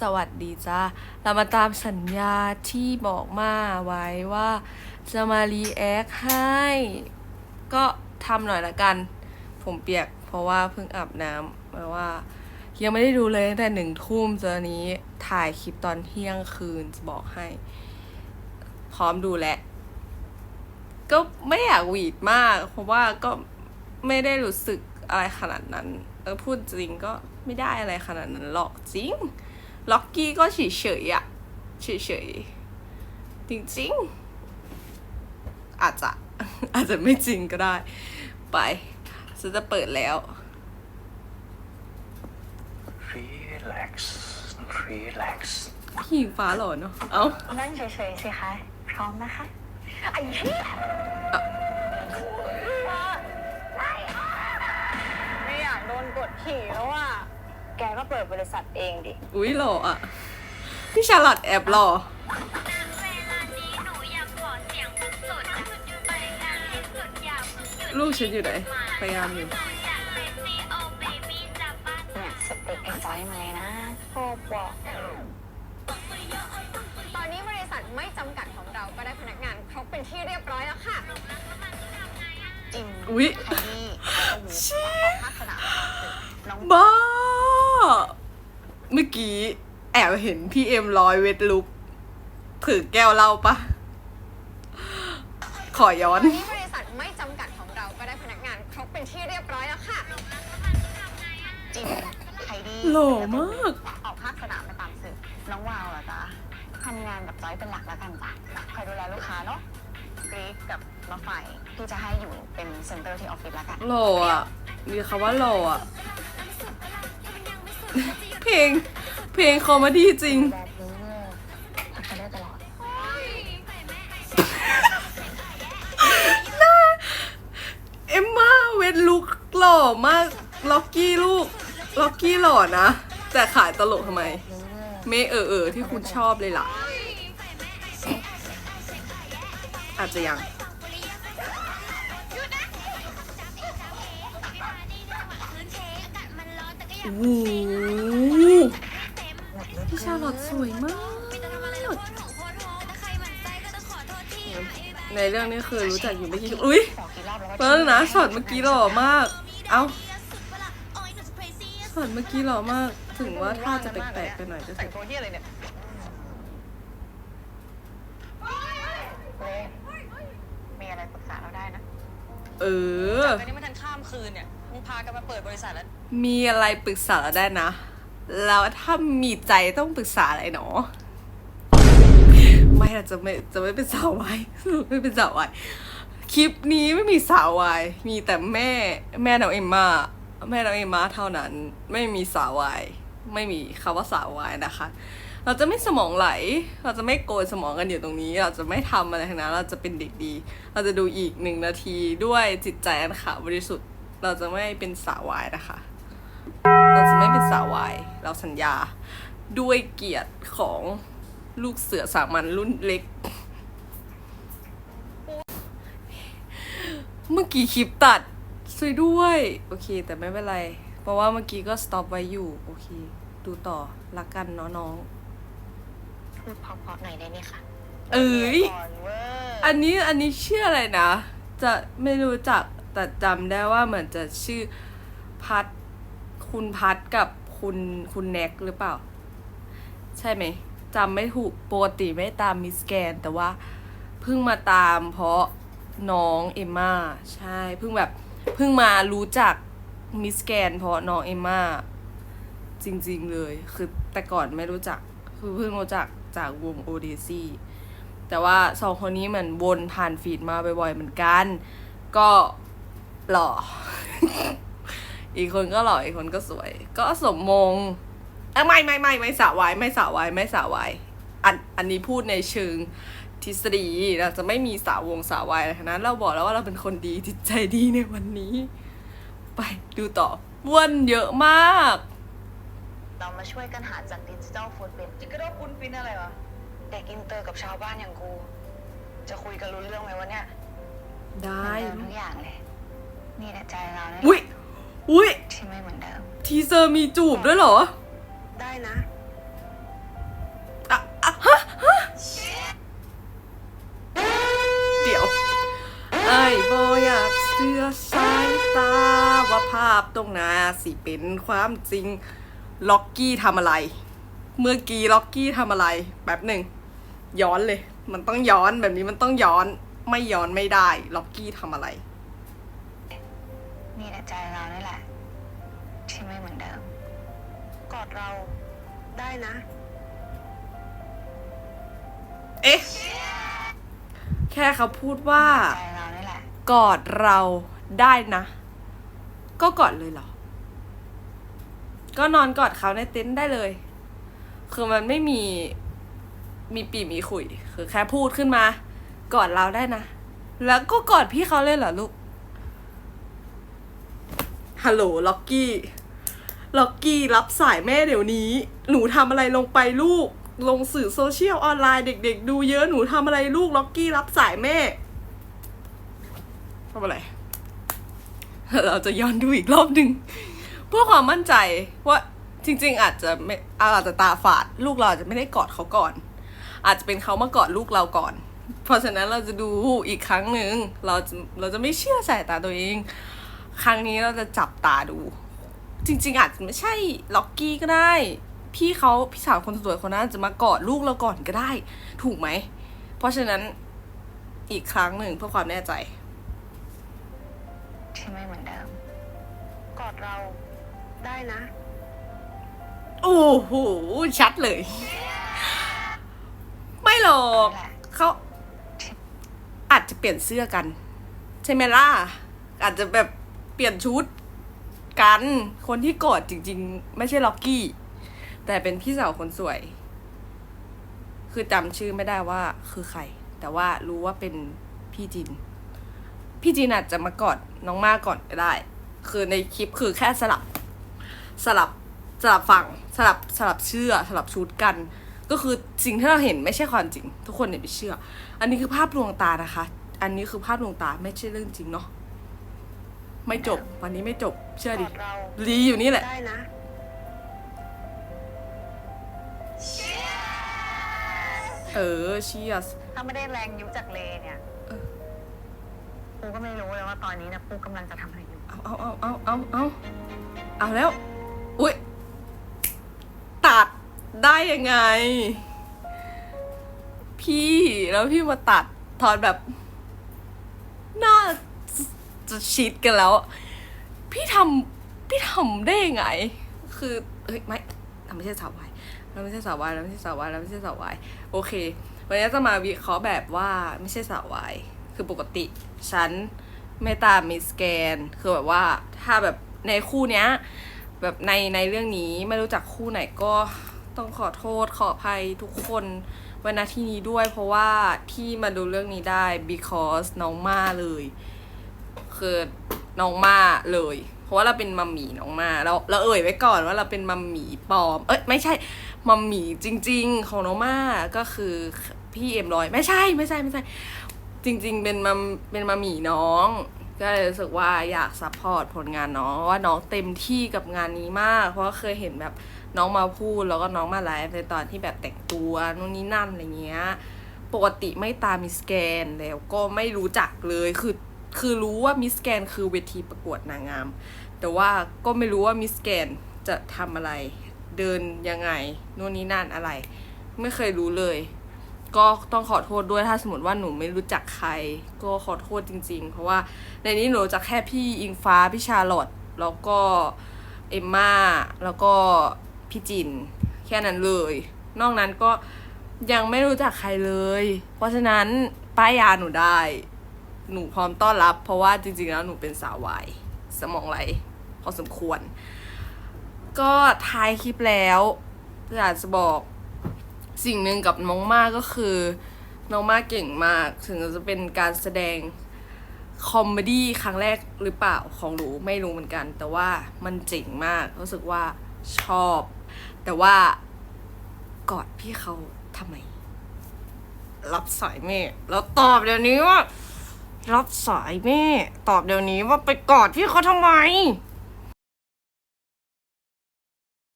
สวัสดีจ้าเรามาตามสัญญาที่บอกมาไว้ว่า จะมารีแอคให้ ก็ทำหน่อยละกัน ผมเปียกเพราะว่าเพิ่งอาบน้ำแปลว่า ยังไม่ได้ดูเลยตั้งแต่หนึ่งทุ่มจนนี้ถ่ายคลิปตอนเที่ยงคืนจะบอกให้ พร้อมดูแหละก็ไม่อยากหวีดมาก เพราะว่าก็ไม่ได้รู้สึกอะไรขนาดนั้น เออพูดจริงก็ไม่ได้อะไรขนาดนั้นหรอกจริง ล็อกกี้ก็เฉยๆอะเฉยๆจริงๆ อาจจะ อาจจะไม่จริงก็ได้ ไปฉันจะเปิดแล้ว relax relax พี่หญิงฟ้าหล่อเนาะ เอ้า นั่งเฉยๆสิคะ พร้อมนะคะไอ้เหี้ยไม่อยากโดนกดขี่แล้วอะแกก็เปิดบริษัทเองดิ อุ้ยหล่ออะพี่ชาลอตแอบหล่อเวลานี้หนูอยากขอเสียงสุดสุดสุดไปทางที่สุดอยากหยุดลูกฉันอยู่ไหนพยายามอยู่อยากเซ็กซี่โอเบบี้จับบ้านเนี่ยสเปคไอ้จอยมาเลยนะชอบว่ะตอนนี้บริษัทไม่จำกัดของเราก็ได้พนักงานครบเป็นที่เรียบร้อยแล้วค่ะจริงอุ๊ยใครนี่โอ้โหเชี่ยภาคสนามน้องบ้า เมื่อกี้แอบเห็นพี่เอ็มร้อยเวทลุกถือแก้วเหล้าปะ ขอย้อตอนนนี้บริษัทไม่จำกัดของเราก็ได้พนักงานครบเป็นที่เรียบร้อยแล้วค่ะจริงใครดีหล่อมาก ออกภาคสนามไปตามสื่อน้องวาวเหรอจ๊ะทำงานกับจอยเป็นหลักแล้วกันจ้ะคอยดูแลลูกค้าเนาะกรีกกับมาไฟพี่จะให้อยู่เป็นเซ็นเตอร์ที่ออฟฟิศแล้วกัน หล่ออะ มีคำว่าหล่ออะ เพลง เพลงคอมเมดี้จริง แบบนี้เนี่ยทักกันได้ตลอดเอ็มมาเวทลุกหล่อมาก ล็อกกี้ลูก ล็อกกี้หล่อนะ แต่ขายตลกทำไมเมเออเออที่คุณชอบเลยล่ะ อาจจะยัง หพี่ชาลอตสวยมาก ในเรื่องนี้คือรู้จักอยู่ไม่กี่คนอุ้ยขอกี่รอบแล้วก็เพิ่งนะช็อตเมื่อกี้หล่อมาก เอ้าช็อตเมื่อกี้หล่อมาก ถึงว่าถ้าจะแปลกๆไปหน่อยก็เถแต่งอะตัวเที่ยอะไรเนี่ยเลมีอะไรปรึกษาเราได้นะ เออกันนี่มันทันข้ามคืนเนี่ย มึงพากันมาเปิดบริษัทแล้ว มีอะไรปรึกษาเราได้นะ แล้วถ้ามีใจต้องปรึกษาอะไรหนอไม่เราจะไม่จะไม่เป็นสาววายไม่เป็นสาววายคลิปนี้ไม่มีสาววายมีแต่แม่แม่น้องเอ็มมาแม่น้องเอ็มมาเท่านั้น ไม่มีสาววายไม่มีคำว่าสาววายนะคะ เราจะไม่สมองไหล เราจะไม่โกยสมองกันอยู่ตรงนี้ เราจะไม่ทำอะไรทั้งนั้นเราจะเป็นเด็กดี เราจะดูอีกหนึ่งนาทีด้วยจิตใจอันขาวบริสุทธิ์ เราจะไม่เป็นสาววายนะคะ เราจะไม่เป็นสาววาย เราสัญญาด้วยเกียรติของลูกเสือสามัญรุ่นเล็ก เมื่อกี้คลิปตัดช่วยด้วย โอเค แต่ไม่เป็นไร เพราะว่าเมื่อกี้ก็สต็อปไว้อยู่ โอเค ดูต่อรักกันเนาะน้องพูดเพราะๆหน่อยได้ไหมคะเอ้ย ก่อนเว้ยอันนี้อันนี้ชื่ออะไรนะ จะไม่รู้จักแต่จำได้ว่าเหมือนจะชื่อพัด คุณพัดกับคุณคุณแน็กหรือเปล่า ใช่ไหมจำไม่ถูกปกติไม่ตามมิสแกน แต่ว่าเพิ่งมาตามเพราะน้องเอมมาใช่เพิ่งแบบเพิ่งมารู้จักมิสแกน เพราะน้องเอมมาจริงๆเลยคือแต่ก่อนไม่รู้จักคือเพิ่งรู้จักจากวงโอเดซี่แต่ว่าสองคนนี้เหมือนวนผ่านฟีดมาบ่อยๆเหมือนกัน ก็หล่อ อีกคนก็หล่ออีกคนก็สวย ก็สมมงเอ้ยไม่ไม่ไม่ไม่สาววายไม่สาววายไม่สาววายอันอันนี้พูดในเชิงทฤษฎีเราจะไม่มีสาววงสาววายอะไรทั้งนั้น เราบอกแล้วว่าเราเป็นคนดีจิตใจดีในวันนี้ ไปดูต่อวนเยอะมาก เรามาช่วยกันหาจากดิจิทัลฟูดเป็นจิกกระโดดปุ้นปิ้นอะไรวะ เด็กอินเตอร์กับชาวบ้านอย่างกู จะคุยกันรู้เรื่องไหมวะเนี่ยได้เหมือนเดิมทุกอย่างเลย นี่แหละใจเราเนี่ยอุ้ย อุ้ยที่ไม่เหมือนเดิม ทีเซอร์มีจูบด้วยเหรอได้นะอะอะฮะฮะเดี๋ยว ไอ้บอยากเสื้อสายตา ว่าภาพตรงหน้าสิเป็นความจริง ล็อกกี้ทำอะไร เมื่อกี้ล็อกกี้ทำอะไรแบบหนึ่ง ย้อนเลย มันต้องย้อนแบบนี้มันต้องย้อน ไม่ย้อนไม่ได้ ล็อกกี้ทำอะไร มีแต่ใจเรานี่แหละ ที่ไม่เหมือนเดิม กอดเราได้นะ เอ๊ะ แค่เขาพูดว่า ใจเรานี่แหละ กอดเราได้นะ ก็กอดเลยเหรอ ก็นอนกอดเขาในเต็นท์ได้เลย คือมันไม่มีมีปีมีขุย คือแค่พูดขึ้นมา กอดเราได้นะ แล้วก็กอดพี่เขาเลยเหรอลูก ฮัลโหลล็อกกี้ ล็อกกี้รับสายแม่เดี๋ยวนี้ หนูทำอะไรลงไปลูก ลงสื่อโซเชียลออนไลน์เด็กๆ ดูเยอะหนูทำอะไรลูกล็อกกี้รับสายแม่ทำอะไร เราจะย้อนดูอีกรอบหนึ่งเพื่อความมั่นใจว่าจริง ๆ อาจจะไม่อาจจะตาฝาด ลูกเราอาจจะไม่ได้กอดเขาก่อน อาจจะเป็นเขามากอดลูกเราก่อน เพราะฉะนั้นเราจะดูอีกครั้งหนึ่งเราจะเราจะไม่เชื่อสายตาตัวเอง ครั้งนี้เราจะจับตาดู จริง ๆ อาจจะไม่ใช่ล็อกกี้ก็ได้ พี่เขาพี่สาวคนสวยคนนั้นอาจจะมากอดลูกเราก่อนก็ได้ ถูกไหม เพราะฉะนั้นอีกครั้งหนึ่งเพื่อความแน่ใจ ที่ไม่เหมือนเดิม กอดเราได้นะ โอ้โหชัดเลย ไม่หรอกนั่นแหละเขาอาจจะเปลี่ยนเสื้อกัน ใช่ไหมล่ะ อาจจะแบบเป ลี่ยนชุดกัน คนที่กอดจริง ๆ ไม่ใช่ล็อกกี้ แต่เป็นพี่สาวคนสวย คือจำชื่อไม่ได้ว่าคือใคร แต่ว่ารู้ว่าเป็นพี่จิน พี่จินอาจจะมากอดน้องมาก่อนก็ได้ คือในคลิปคือแค่สลับ สลับสลับฝั่งสลับสลับเชื่อสลับชุดกัน ก็คือสิ่งที่เราเห็นไม่ใช่ความจริง ทุกคนอย่าไปเชื่อ อันนี้คือภาพลวงตานะคะ อันนี้คือภาพลวงตาไม่ใช่เรื่องจริงเนาะ ไม่จบ วันนี้ไม่จบ เชื่อกดิอดเรารีอยู่นี่แหละ ได้นะ เออเชียส ถ้าไม่ได้แรงยุจากเลเนี่ยเออ ปูก็ไม่รู้เลยว่าตอนนี้นะปูกำลังจะทำอะไรอยู่เอาเอาเอาเอาเอาเอาเอาแล้ว อุ้ยตัดได้ยังไง พี่แล้วพี่มาตัดทอนแบบน่า จะชิดกันแล้ว พี่ทำพี่ทำได้ยังไง คือเอ้ยไม่เราไม่ใช่สาววายเราไม่ใช่สาววายเราไม่ใช่สาววายเราไม่ใช่สาววายโอเค วันนี้จะมาวิเคราะห์แบบว่าไม่ใช่สาววายคือปกติฉันไม่ตามมิสแกน คือแบบว่าถ้าแบบในคู่เนี้ยแบบในในเรื่องนี้ไม่รู้จักคู่ไหนก็ต้องขอโทษขออภัยทุกคนไว้ณที่นี้ด้วยเพราะว่าที่มาดูเรื่องนี้ได้ because น้องมาเลย คือน้องมาเลย เพราะว่าเราเป็นมัมหมี่น้องมาเราเราเอ่ยไว้ก่อนว่าเราเป็นมัมหมี่ปลอม เอ้ยไม่ใช่มัมหมี่จริง ๆ ของน้องมาก็คือพี่เอ็มร้อยไม่ใช่ไม่ใช่ไม่ใช่ จริง ๆ เป็นมัมเป็นมัมหมี่น้องก็เลยรู้สึกว่าอยากซัพพอร์ตผลงานน้องว่าน้องเต็มที่กับงานนี้มาก เพราะว่าเคยเห็นแบบน้องมาพูดแล้วก็น้องมาไลฟ์ในตอนที่แบบแต่งตัวนู่นนี่นั่นอะไรเงี้ยปกติไม่ตามมิสแกนแล้วก็ไม่รู้จักเลยคือ คือรู้ว่ามิสแกนคือเวทีประกวดนางงาม แต่ว่าก็ไม่รู้ว่ามิสแกนจะทำอะไร เดินยังไงโน่นนี่นั่นอะไร ไม่เคยรู้เลย ก็ต้องขอโทษด้วยถ้าสมมติว่าหนูไม่รู้จักใคร ก็ขอโทษจริง ๆ เพราะว่าในนี้หนูจักแค่พี่อิงฟ้าพี่ชาลอตแล้วก็เอมมาแล้วก็พี่จิน แค่นั้นเลย นอกนั้นก็ยังไม่รู้จักใครเลย เพราะฉะนั้นป้ายยาหนูได้ หนูพร้อมต้อนรับ เพราะว่าจริงๆแล้วหนูเป็นสาววายสมองไหลพอสมควร ก็ท้ายคลิปแล้วอยากจะบอกสิ่งหนึ่งกับน้องมากก็คือ น้องมากเก่งมาก ถึงจะเป็นการแสดงคอมเมดี้ครั้งแรกหรือเปล่าของหนูไม่รู้เหมือนกัน แต่ว่ามันเจ๋งมากรู้สึกว่าชอบ แต่ว่ากอดพี่เขาทำไม รับสายแม่แล้วตอบเดี๋ยวนี้ว่า รับสายแม่ ตอบเดี๋ยวนี้ว่าไปกอดพี่เขาทำไม